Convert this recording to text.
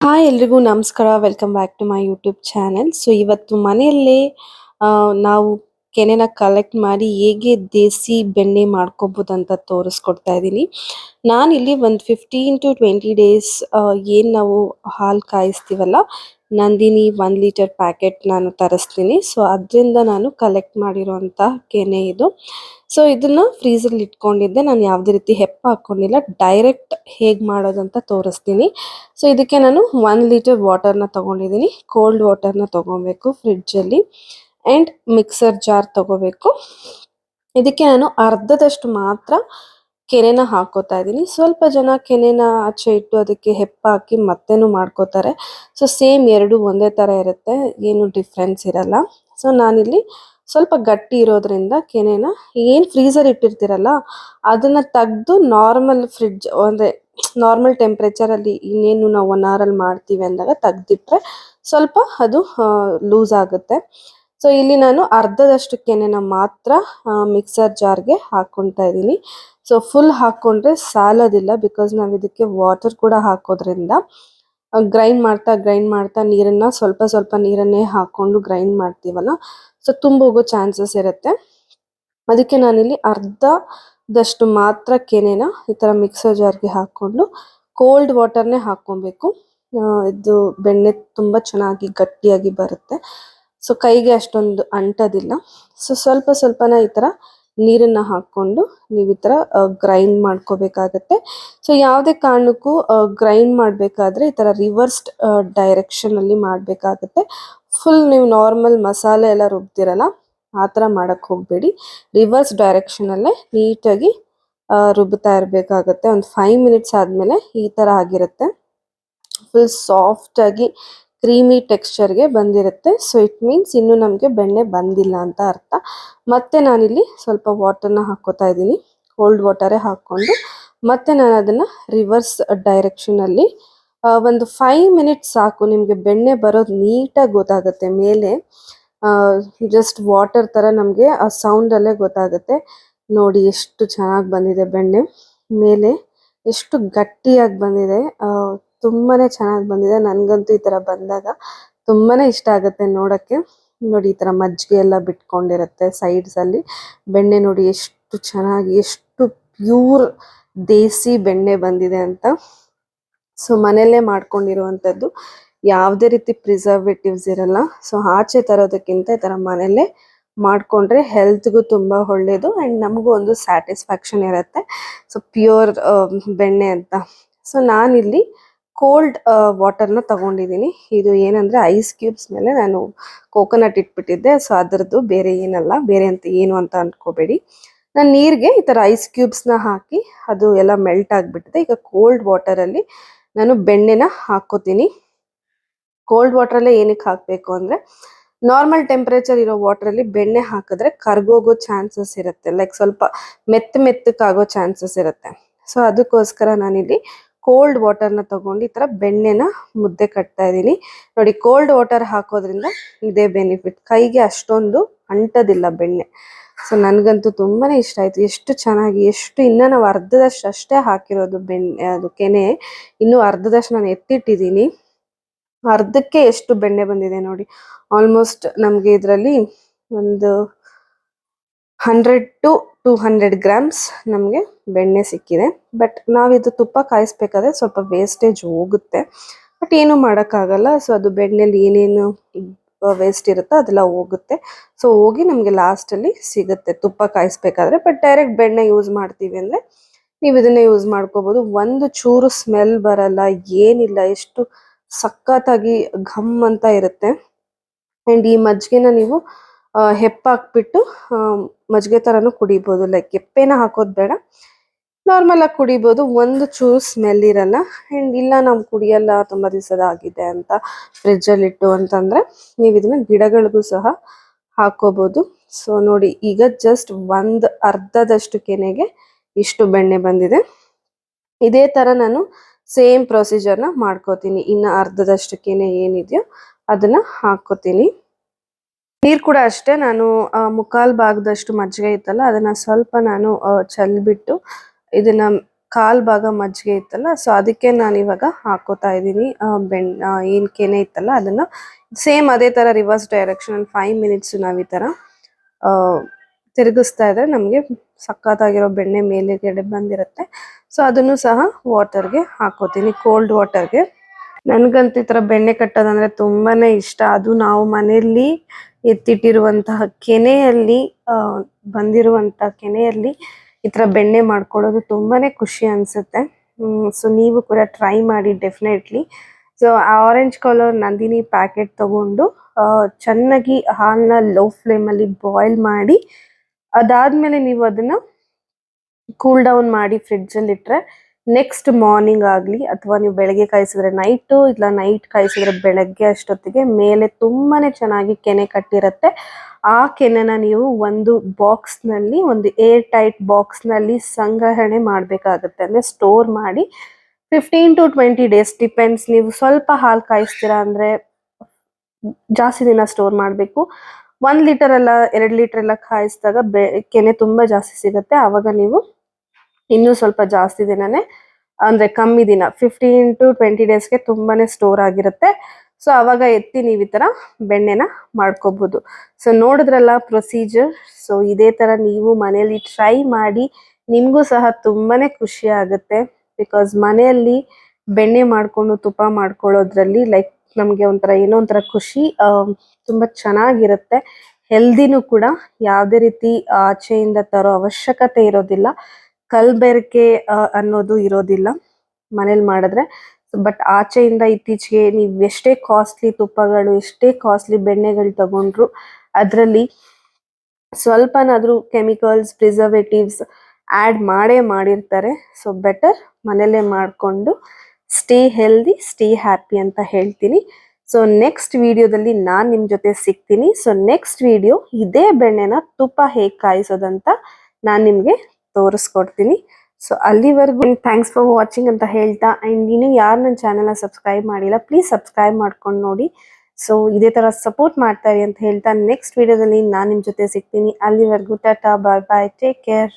Hi ಎಲ್ರಿಗೂ ನಮಸ್ಕಾರ. Welcome back to my YouTube channel so ಇವತ್ತು ಮನೆಯಲ್ಲೇ ನಾವು ಕೆನೆನ ಕಲೆಕ್ಟ್ ಮಾಡಿ ಹೇಗೆ ದೇಸಿ ಬೆಣ್ಣೆ ಮಾಡ್ಕೋಬೋದು ಅಂತ ತೋರಿಸ್ಕೊಡ್ತಾ ಇದ್ದೀನಿ. ನಾನಿಲ್ಲಿ ಒಂದು ಫಿಫ್ಟೀನ್ ಟು ಟ್ವೆಂಟಿ ಡೇಸ್ ಏನು ನಾವು ಹಾಲು ಕಾಯಿಸ್ತೀವಲ್ಲ, ನಂದಿನಿ ಒನ್ ಲೀಟರ್ ಪ್ಯಾಕೆಟ್ ನಾನು ತರಿಸ್ತೀನಿ. ಸೊ ಅದರಿಂದ ನಾನು ಕಲೆಕ್ಟ್ ಮಾಡಿರೋಂಥ ಕೆನೆ ಇದು. ಸೊ ಇದನ್ನು ಫ್ರೀಸಲ್ಲಿ ಇಟ್ಕೊಂಡಿದ್ದೆ. ನಾನು ಯಾವುದೇ ರೀತಿ ಹೆಪ್ಪ ಹಾಕ್ಕೊಂಡಿಲ್ಲ ಡೈರೆಕ್ಟ್ ಹೇಗೆ ಮಾಡೋದಂತ ತೋರಿಸ್ತೀನಿ. ಸೊ ಇದಕ್ಕೆ ನಾನು ಒನ್ ಲೀಟರ್ ವಾಟರ್ನ ತಗೊಂಡಿದ್ದೀನಿ. ಕೋಲ್ಡ್ ವಾಟರ್ನ ತೊಗೊಬೇಕು ಫ್ರಿಡ್ಜಲ್ಲಿ ಆ್ಯಂಡ್ ಮಿಕ್ಸರ್ ಜಾರ್ ತಗೋಬೇಕು. ಇದಕ್ಕೆ ನಾನು ಅರ್ಧದಷ್ಟು ಮಾತ್ರ ಕೆನೆನ ಹಾಕೋತಾ ಇದ್ದೀನಿ. ಸ್ವಲ್ಪ ಜನ ಕೆನೆನ ಆಚೆ ಇಟ್ಟು ಅದಕ್ಕೆ ಹೆಪ್ಪ ಹಾಕಿ ಮತ್ತೆನೂ ಮಾಡ್ಕೋತಾರೆ. ಸೊ ಸೇಮ್ ಎರಡು ಒಂದೇ ಥರ ಇರುತ್ತೆ. ಏನು ಡಿಫ್ರೆನ್ಸ್ ಇರಲ್ಲ. ಸೊ ನಾನಿಲ್ಲಿ ಸ್ವಲ್ಪ ಗಟ್ಟಿ ಇರೋದ್ರಿಂದ ಕೆನೆನ ಏನು ಫ್ರೀಸರ್ ಇಟ್ಟಿರ್ತೀರಲ್ಲ, ಅದನ್ನು ತೆಗೆದು ನಾರ್ಮಲ್ ಫ್ರಿಡ್ಜ್ ಅಂದರೆ ನಾರ್ಮಲ್ ಟೆಂಪ್ರೇಚರಲ್ಲಿ ಇನ್ನೇನು ನಾವು ಒನ್ ಅವರಲ್ಲಿ ಮಾಡ್ತೀವಿ ಅಂದಾಗ ತೆಗೆದಿಟ್ರೆ ಸ್ವಲ್ಪ ಅದು ಲೂಸ್ ಆಗುತ್ತೆ. ಸೊ ಇಲ್ಲಿ ನಾನು ಅರ್ಧದಷ್ಟು ಕೆನೆನ ಮಾತ್ರ ಮಿಕ್ಸರ್ ಜಾರ್ಗೆ ಹಾಕ್ಕೊಳ್ತಾ ಇದ್ದೀನಿ. ಸೊ ಫುಲ್ ಹಾಕ್ಕೊಂಡ್ರೆ ಸಾಲೋದಿಲ್ಲ ಬಿಕಾಸ್ ನಾವು ಇದಕ್ಕೆ ವಾಟರ್ ಕೂಡ ಹಾಕೋದ್ರಿಂದ ಗ್ರೈಂಡ್ ಮಾಡ್ತಾ ಗ್ರೈಂಡ್ ಮಾಡ್ತಾ ನೀರನ್ನ ಸ್ವಲ್ಪ ಸ್ವಲ್ಪ ನೀರನ್ನೇ ಹಾಕ್ಕೊಂಡು ಗ್ರೈಂಡ್ ಮಾಡ್ತೀವಲ್ಲ? ಸೊ ತುಂಬೋಗೋ ಚಾನ್ಸಸ್ ಇರುತ್ತೆ. ಅದಕ್ಕೆ ನಾನಿಲ್ಲಿ ಅರ್ಧದಷ್ಟು ಮಾತ್ರ ಕೆನೆನ ಈ ಥರ ಮಿಕ್ಸರ್ ಜಾರ್ಗೆ ಹಾಕ್ಕೊಂಡು ಕೋಲ್ಡ್ ವಾಟರ್ನೇ ಹಾಕ್ಕೊಬೇಕು ಇದು ಬೆಣ್ಣೆ ತುಂಬ ಚೆನ್ನಾಗಿ ಗಟ್ಟಿಯಾಗಿ ಬರುತ್ತೆ. ಸೊ ಕೈಗೆ ಅಷ್ಟೊಂದು ಅಂಟೋದಿಲ್ಲ. ಸೊ ಸ್ವಲ್ಪ ಸ್ವಲ್ಪನ ಈ ಥರ ನೀರನ್ನ ಹಾಕ್ಕೊಂಡು ನೀವು ಈ ಥರ ಗ್ರೈಂಡ್ ಮಾಡ್ಕೋಬೇಕಾಗತ್ತೆ. ಸೊ ಯಾವುದೇ ಕಾರಣಕ್ಕೂ ಗ್ರೈಂಡ್ ಮಾಡಬೇಕಾದ್ರೆ ಈ ಥರ ರಿವರ್ಸ್ಡ್ ಡೈರೆಕ್ಷನಲ್ಲಿ ಮಾಡಬೇಕಾಗತ್ತೆ. ಫುಲ್ ನೀವು ನಾರ್ಮಲ್ ಮಸಾಲೆ ಎಲ್ಲ ರುಬ್ತಿರಲ್ಲ ಆ ಥರ ಮಾಡೋಕ್ಕೆ ಹೋಗಬೇಡಿ. ರಿವರ್ಸ್ ಡೈರೆಕ್ಷನಲ್ಲೇ ನೀಟಾಗಿ ರುಬ್ತಾ ಇರಬೇಕಾಗತ್ತೆ. ಒಂದು ಫೈವ್ ಮಿನಿಟ್ಸ್ ಆದಮೇಲೆ ಈ ಥರ ಆಗಿರುತ್ತೆ. ಫುಲ್ ಸಾಫ್ಟಾಗಿ ಕ್ರೀಮಿ ಟೆಕ್ಸ್ಚರ್ಗೆ ಬಂದಿರುತ್ತೆ. ಸೊ ಇಟ್ ಮೀನ್ಸ್ ಇನ್ನು ನಮಗೆ ಬೆಣ್ಣೆ ಬಂದಿಲ್ಲ ಅಂತ ಅರ್ಥ. ಮತ್ತೆ ನಾನಿಲ್ಲಿ ಸ್ವಲ್ಪ ವಾಟರ್ನ ಹಾಕೋತಾ ಇದ್ದೀನಿ. ಕೋಲ್ಡ್ ವಾಟರೇ ಹಾಕ್ಕೊಂಡು. ಮತ್ತೆ ನಾನು ಅದನ್ನು ರಿವರ್ಸ್ ಡೈರೆಕ್ಷನಲ್ಲಿ ಒಂದು ಫೈವ್ ಮಿನಿಟ್ಸ್ ಸಾಕು. ನಿಮಗೆ ಬೆಣ್ಣೆ ಬರೋದು ನೀಟಾಗಿ ಗೊತ್ತಾಗುತ್ತೆ. ಮೇಲೆ ಜಸ್ಟ್ ವಾಟರ್ ಥರ ನಮಗೆ ಆ ಸೌಂಡಲ್ಲೇ ಗೊತ್ತಾಗುತ್ತೆ. ನೋಡಿ ಎಷ್ಟು ಚೆನ್ನಾಗಿ ಬಂದಿದೆ ಬೆಣ್ಣೆ. ಮೇಲೆ ಎಷ್ಟು ಗಟ್ಟಿಯಾಗಿ ಬಂದಿದೆ. ತುಂಬಾನೇ ಚೆನ್ನಾಗಿ ಬಂದಿದೆ. ನನಗಂತೂ ಈ ಥರ ಬಂದಾಗ ತುಂಬಾನೇ ಇಷ್ಟ ಆಗುತ್ತೆ ನೋಡೋಕ್ಕೆ. ನೋಡಿ, ಈ ಥರ ಮಜ್ಜಿಗೆ ಎಲ್ಲ ಬಿಟ್ಕೊಂಡಿರುತ್ತೆ ಸೈಡ್ಸಲ್ಲಿ ಬೆಣ್ಣೆ ನೋಡಿ ಎಷ್ಟು ಚೆನ್ನಾಗಿ, ಎಷ್ಟು ಪ್ಯೂರ್ ದೇಸಿ ಬೆಣ್ಣೆ ಬಂದಿದೆ ಅಂತ. ಸೊ ಮನೆಯಲ್ಲೇ ಮಾಡ್ಕೊಂಡಿರುವಂಥದ್ದು ಯಾವುದೇ ರೀತಿ ಪ್ರಿಸರ್ವೇಟಿವ್ಸ್ ಇರಲ್ಲ. ಸೊ ಆಚೆ ತರೋದಕ್ಕಿಂತ ಈ ಥರ ಮನೆಯಲ್ಲೇ ಮಾಡ್ಕೊಂಡ್ರೆ ಹೆಲ್ತ್ಗೂ ತುಂಬ ಒಳ್ಳೇದು ಆ್ಯಂಡ್ ನಮಗೂ ಒಂದು ಸ್ಯಾಟಿಸ್ಫ್ಯಾಕ್ಷನ್ ಇರುತ್ತೆ. ಸೊ ಪ್ಯೂರ್ ಬೆಣ್ಣೆ ಅಂತ. ಸೊ ನಾನಿಲ್ಲಿ ಕೋಲ್ಡ್ ವಾಟರ್ನ ತಗೊಂಡಿದ್ದೀನಿ. ಇದು ಏನಂದರೆ ಐಸ್ ಕ್ಯೂಬ್ಸ್ ಮೇಲೆ ನಾನು ಕೋಕೋನಟ್ ಇಟ್ಬಿಟ್ಟಿದ್ದೆ. ಸೊ, ಅದರದ್ದು ಬೇರೆ ಏನಲ್ಲ, ಬೇರೆ ಅಂತ ಏನು ಅಂತ ಅಂದ್ಕೋಬೇಡಿ ನಾನು ನೀರಿಗೆ ಈ ಥರ ಐಸ್ ಕ್ಯೂಬ್ಸ್ನ ಹಾಕಿ ಅದು ಎಲ್ಲ ಮೆಲ್ಟ್ ಆಗಿಬಿಟ್ಟಿದೆ. ಈಗ ಕೋಲ್ಡ್ ವಾಟರಲ್ಲಿ ನಾನು ಬೆಣ್ಣೆನ ಹಾಕೋತೀನಿ. ಕೋಲ್ಡ್ ವಾಟ್ರಲ್ಲೇ ಏನಕ್ಕೆ ಹಾಕಬೇಕು ಅಂದರೆ, ನಾರ್ಮಲ್ ಟೆಂಪ್ರೇಚರ್ ಇರೋ ವಾಟ್ರಲ್ಲಿ ಬೆಣ್ಣೆ ಹಾಕಿದ್ರೆ ಕರ್ಗೋಗೋ ಚಾನ್ಸಸ್ ಇರುತ್ತೆ. ಲೈಕ್ ಸ್ವಲ್ಪ ಮೆತ್ತ ಮೆತ್ತಕ್ಕಾಗೋ ಚಾನ್ಸಸ್ ಇರುತ್ತೆ. ಸೊ, ಅದಕ್ಕೋಸ್ಕರ ನಾನಿಲ್ಲಿ ಕೋಲ್ಡ್ ವಾಟರ್ನ ತಗೊಂಡು ಈ ಥರ ಬೆಣ್ಣೆನ ಮುದ್ದೆ ಕಟ್ತಾ ಇದ್ದೀನಿ. ನೋಡಿ ಕೋಲ್ಡ್ ವಾಟರ್ ಹಾಕೋದ್ರಿಂದ ಇದೇ ಬೆನಿಫಿಟ್ ಕೈಗೆ ಅಷ್ಟೊಂದು ಅಂಟೋದಿಲ್ಲ ಬೆಣ್ಣೆ. ಸೊ ನನಗಂತೂ ತುಂಬಾನೇ ಇಷ್ಟ ಆಯ್ತು. ಎಷ್ಟು ಚೆನ್ನಾಗಿ, ಎಷ್ಟು ಇನ್ನ ನಾವು ಅರ್ಧದಷ್ಟು ಅಷ್ಟೇ ಹಾಕಿರೋದು ಬೆಣ್ಣೆ, ಅದು ಕೆನೆ. ಇನ್ನೂ ಅರ್ಧದಷ್ಟು ನಾನು ಎತ್ತಿಟ್ಟಿದ್ದೀನಿ. ಅರ್ಧಕ್ಕೆ ಎಷ್ಟು ಬೆಣ್ಣೆ ಬಂದಿದೆ ನೋಡಿ. ಆಲ್ಮೋಸ್ಟ್ ನಮಗೆ ಇದರಲ್ಲಿ ಒಂದು hundred to two hundred grams ನಮಗೆ ಬೆಣ್ಣೆ ಸಿಕ್ಕಿದೆ. ಬಟ್ ನಾವಿದು ತುಪ್ಪ ಕಾಯಿಸ್ಬೇಕಾದ್ರೆ ಸ್ವಲ್ಪ ವೇಸ್ಟೇಜ್ ಹೋಗುತ್ತೆ. ಬಟ್ ಏನು ಮಾಡೋಕ್ಕಾಗಲ್ಲ. ಸೊ ಅದು ಬೆಣ್ಣೆಲಿ ಏನೇನು ವೇಸ್ಟ್ ಇರುತ್ತೋ ಅದೆಲ್ಲ ಹೋಗುತ್ತೆ. ಸೊ ಹೋಗಿ ನಮಗೆ ಲಾಸ್ಟಲ್ಲಿ ಸಿಗುತ್ತೆ ತುಪ್ಪ ಕಾಯಿಸ್ಬೇಕಾದ್ರೆ. ಬಟ್ ಡೈರೆಕ್ಟ್ ಬೆಣ್ಣೆ ಯೂಸ್ ಮಾಡ್ತೀವಿ ಅಂದರೆ ನೀವು ಇದನ್ನ ಯೂಸ್ ಮಾಡ್ಕೋಬೋದು. ಒಂದು ಚೂರು ಸ್ಮೆಲ್ ಬರಲ್ಲ, ಏನಿಲ್ಲ, ಎಷ್ಟು ಸಖತ್ತಾಗಿ ಘಮ್ ಅಂತ ಇರುತ್ತೆ. ಆ್ಯಂಡ್ ಈ ಮಜ್ಜಿಗೆನ ನೀವು ಹೆಪ್ಪಾಕ್ಬಿಟ್ಟು ಮಜ್ಜಿಗೆ ಥರನೂ ಕುಡಿಬೋದು. ಲೈಕ್ ಎಪ್ಪೇನ ಹಾಕೋದು ಬೇಡ. ನಾರ್ಮಲಾಗಿ ಕುಡಿಬೋದು. ಒಂದು ಚೂರು ಸ್ಮೆಲ್ ಇರಲ್ಲ. ಆ್ಯಂಡ್ ಇಲ್ಲ, ನಾವು ಕುಡಿಯಲ್ಲ, ತುಂಬ ದಿವಸದಾಗಿದೆ ಅಂತ ಫ್ರಿಜ್ಜಲ್ಲಿಟ್ಟು ಅಂತಂದರೆ ನೀವು ಇದನ್ನು ಗಿಡಗಳಿಗೂ ಸಹ ಹಾಕೋಬೋದು. ಸೊ ನೋಡಿ, ಈಗ ಜಸ್ಟ್ ಒಂದು ಅರ್ಧದಷ್ಟು ಕೆನೆಗೆ ಇಷ್ಟು ಬೆಣ್ಣೆ ಬಂದಿದೆ. ಇದೇ ಥರ ನಾನು ಸೇಮ್ ಪ್ರೊಸೀಜರ್ನ ಮಾಡ್ಕೋತೀನಿ. ಇನ್ನು ಅರ್ಧದಷ್ಟು ಕೆನೆ ಏನಿದೆಯೋ ಅದನ್ನು ಹಾಕೋತೀನಿ. ನೀರ್ ಕೂಡ ಅಷ್ಟೇ, ನಾನು ಮುಕ್ಕಾಲ್ ಭಾಗದಷ್ಟು ಮಜ್ಜಿಗೆ ಇತ್ತಲ್ಲ, ಅದನ್ನ ಸ್ವಲ್ಪ ನಾನು ಚೆಲ್ಬಿಟ್ಟು ಇದನ್ನ ಕಾಲ್ ಭಾಗ ಮಜ್ಜಿಗೆ ಇತ್ತಲ್ಲ, ಸೊ ಅದಕ್ಕೆ ನಾನು ಇವಾಗ ಹಾಕೋತಾ ಇದ್ದೀನಿ ಬೆಣ್ ಏನ್ ಕೆನೆ ಇತ್ತಲ್ಲ, ಅದನ್ನ. ಸೇಮ್ ಅದೇ ತರ ರಿವರ್ಸ್ ಡೈರೆಕ್ಷನ್ ಫೈವ್ ಮಿನಿಟ್ಸ್ ನಾವು ಈ ತರ ತಿರುಗಿಸ್ತಾ ಇದ್ರೆ ನಮಗೆ ಸಖತ್ತಾಗಿರೋ ಬೆಣ್ಣೆ ಮೇಲೆಗಡೆ ಬಂದಿರುತ್ತೆ. ಸೊ ಅದನ್ನು ಸಹ ವಾಟರ್ಗೆ ಹಾಕೋತೀನಿ ಕೋಲ್ಡ್ ವಾಟರ್ಗೆ ನನ್ಗಂತೂ ಈ ತರ ಬೆಣ್ಣೆ ಕಟ್ಟೋದಂದ್ರೆ ತುಂಬಾನೇ ಇಷ್ಟ, ಅದು ನಾವು ಮನೆಯಲ್ಲಿ ಎತ್ತಿಟ್ಟಿರುವಂತಹ ಕೆನೆಯಲ್ಲಿ ಆ, ಬಂದಿರುವಂತಹ ಕೆನೆಯಲ್ಲಿ ಈ ತರ ಬೆಣ್ಣೆ ಮಾಡ್ಕೊಳ್ಳೋದು ತುಂಬಾನೇ ಖುಷಿ ಅನ್ಸುತ್ತೆ. ಸೊ ನೀವು ಕೂಡ ಟ್ರೈ ಮಾಡಿ definitely so orange colour Nandini packet ತಗೊಂಡು ಚೆನ್ನಾಗಿ ಹಾಲನ್ನ ಲೋ ಫ್ಲೇಮ್ ಅಲ್ಲಿ ಬಾಯ್ಲ್ ಮಾಡಿ ಅದಾದ್ಮೇಲೆ ನೀವು ಅದನ್ನ ಕೂಲ್ ಡೌನ್ ಮಾಡಿ ಫ್ರಿಡ್ಜ್ ಅಲ್ಲಿ ಇಟ್ರೆ ನೆಕ್ಸ್ಟ್ ಮಾರ್ನಿಂಗ್ ಆಗ್ಲಿ ಅಥವಾ ನೀವು ಬೆಳಗ್ಗೆ ಕಾಯಿಸಿದ್ರೆ ನೈಟ್ ಇಲ್ಲ ನೈಟ್ ಕಾಯಿಸಿದ್ರೆ ಬೆಳಗ್ಗೆ ಅಷ್ಟೊತ್ತಿಗೆ ಮೇಲೆ ತುಂಬಾನೇ ಚೆನ್ನಾಗಿ ಕೆನೆ ಕಟ್ಟಿರುತ್ತೆ. ಆ ಕೆನೆನ ನೀವು ಒಂದು ಬಾಕ್ಸ್ನಲ್ಲಿ, ಒಂದು ಏರ್ ಟೈಟ್ ಬಾಕ್ಸ್ನಲ್ಲಿ ಸಂಗ್ರಹಣೆ ಮಾಡಬೇಕಾಗುತ್ತೆ. ಅಂದ್ರೆ ಸ್ಟೋರ್ ಮಾಡಿ fifteen to twenty days depends ನೀವು ಸ್ವಲ್ಪ ಹಾಲು ಕಾಯಿಸ್ತೀರಾ ಅಂದ್ರೆ ಜಾಸ್ತಿ ದಿನ ಸ್ಟೋರ್ ಮಾಡಬೇಕು. ಒಂದ್ ಲೀಟರ್ ಎಲ್ಲ ಎರಡು ಲೀಟರ್ ಎಲ್ಲ ಕಾಯಿಸಿದಾಗ ಬೆ, ಕೆನೆ ತುಂಬಾ ಜಾಸ್ತಿ ಸಿಗುತ್ತೆ. ಆವಾಗ ನೀವು ಇನ್ನೂ ಸ್ವಲ್ಪ ಜಾಸ್ತಿ ದಿನನೇ, ಅಂದ್ರೆ ಕಮ್ಮಿ ದಿನ ಫಿಫ್ಟೀನ್ ಟು ಟ್ವೆಂಟಿ ಡೇಸ್ಗೆ ತುಂಬಾನೇ ಸ್ಟೋರ್ ಆಗಿರುತ್ತೆ. ಸೊ ಅವಾಗ ಎತ್ತಿ ನೀವು ಈ ತರ ಬೆಣ್ಣೆನ ಮಾಡ್ಕೋಬಹುದು ಸೊ ನೋಡಿದ್ರಲ್ಲ ಪ್ರೊಸೀಜರ್ ಸೊ ಇದೇ ತರ ನೀವು ಮನೆಯಲ್ಲಿ ಟ್ರೈ ಮಾಡಿ, ನಿಮಗೂ ಸಹ ತುಂಬಾನೇ ಖುಷಿ ಆಗುತ್ತೆ. ಬಿಕಾಸ್ ಮನೆಯಲ್ಲಿ ಬೆಣ್ಣೆ ಮಾಡ್ಕೊಂಡು ತುಪ್ಪ ಮಾಡ್ಕೊಳ್ಳೋದ್ರಲ್ಲಿ ಲೈಕ್ ನಮಗೆ ಒಂಥರ ಏನೋ ಒಂಥರ ಖುಷಿ ತುಂಬಾ ಚೆನ್ನಾಗಿರುತ್ತೆ. ಹೆಲ್ದಿನೂ ಕೂಡ ಯಾವುದೇ ರೀತಿ ಆಚೆಯಿಂದ ತರೋ ಅವಶ್ಯಕತೆ ಇರೋದಿಲ್ಲ. ಕಲ್ಬೆರಕೆ ಅನ್ನೋದು ಇರೋದಿಲ್ಲ ಮನೇಲಿ ಮಾಡಿದ್ರೆ. ಬಟ್ ಆಚೆಯಿಂದ ಇತ್ತೀಚೆಗೆ ನೀವು ಎಷ್ಟೇ ಕಾಸ್ಟ್ಲಿ ತುಪ್ಪಗಳು, ಎಷ್ಟೇ ಕಾಸ್ಟ್ಲಿ ಬೆಣ್ಣೆಗಳು ತಗೊಂಡ್ರು ಅದರಲ್ಲಿ ಸ್ವಲ್ಪನಾದರೂ ಕೆಮಿಕಲ್ಸ್, ಪ್ರಿಸರ್ವೇಟಿವ್ಸ್ ಆ್ಯಡ್ ಮಾಡೇ ಮಾಡಿರ್ತಾರೆ. ಸೊ, ಬೆಟರ್ ಮನೇಲೇ ಮಾಡಿಕೊಂಡು ಸ್ಟೇ ಹೆಲ್ದಿ, ಸ್ಟೇ ಹ್ಯಾಪಿ ಅಂತ ಹೇಳ್ತೀನಿ. ಸೊ, ನೆಕ್ಸ್ಟ್ ವಿಡಿಯೋದಲ್ಲಿ ನಾನು ನಿಮ್ಮ ಜೊತೆ ಸಿಗ್ತೀನಿ. ಸೊ, ನೆಕ್ಸ್ಟ್ ವಿಡಿಯೋ ಇದೇ ಬೆಣ್ಣೆನ ತುಪ್ಪ ಹೇಗೆ ಕಾಯಿಸೋದಂತ ನಾನು ನಿಮಗೆ ತೋರಿಸ್ಕೊಡ್ತೀನಿ. ಸೊ ಅಲ್ಲಿವರೆಗೂ ಥ್ಯಾಂಕ್ಸ್ ಫಾರ್ ವಾಚಿಂಗ್ ಅಂತ ಹೇಳ್ತಾ ಆ್ಯಂಡ್ ಇನ್ನು ಯಾರು ನನ್ನ ಚಾನಲ್ನ ಸಬ್ಸ್ಕ್ರೈಬ್ ಮಾಡಿಲ್ಲ ಪ್ಲೀಸ್ ಸಬ್ಸ್ಕ್ರೈಬ್ ಮಾಡ್ಕೊಂಡು ನೋಡಿ. ಸೊ ಇದೇ ತರ ಸಪೋರ್ಟ್ ಮಾಡ್ತಾರೆ ಅಂತ ಹೇಳ್ತಾ ನೆಕ್ಸ್ಟ್ ವಿಡಿಯೋದಲ್ಲಿ ನಾನು ನಿಮ್ಮ ಜೊತೆ ಸಿಗ್ತೀನಿ. ಅಲ್ಲಿವರೆಗೂ, tata bye bye take care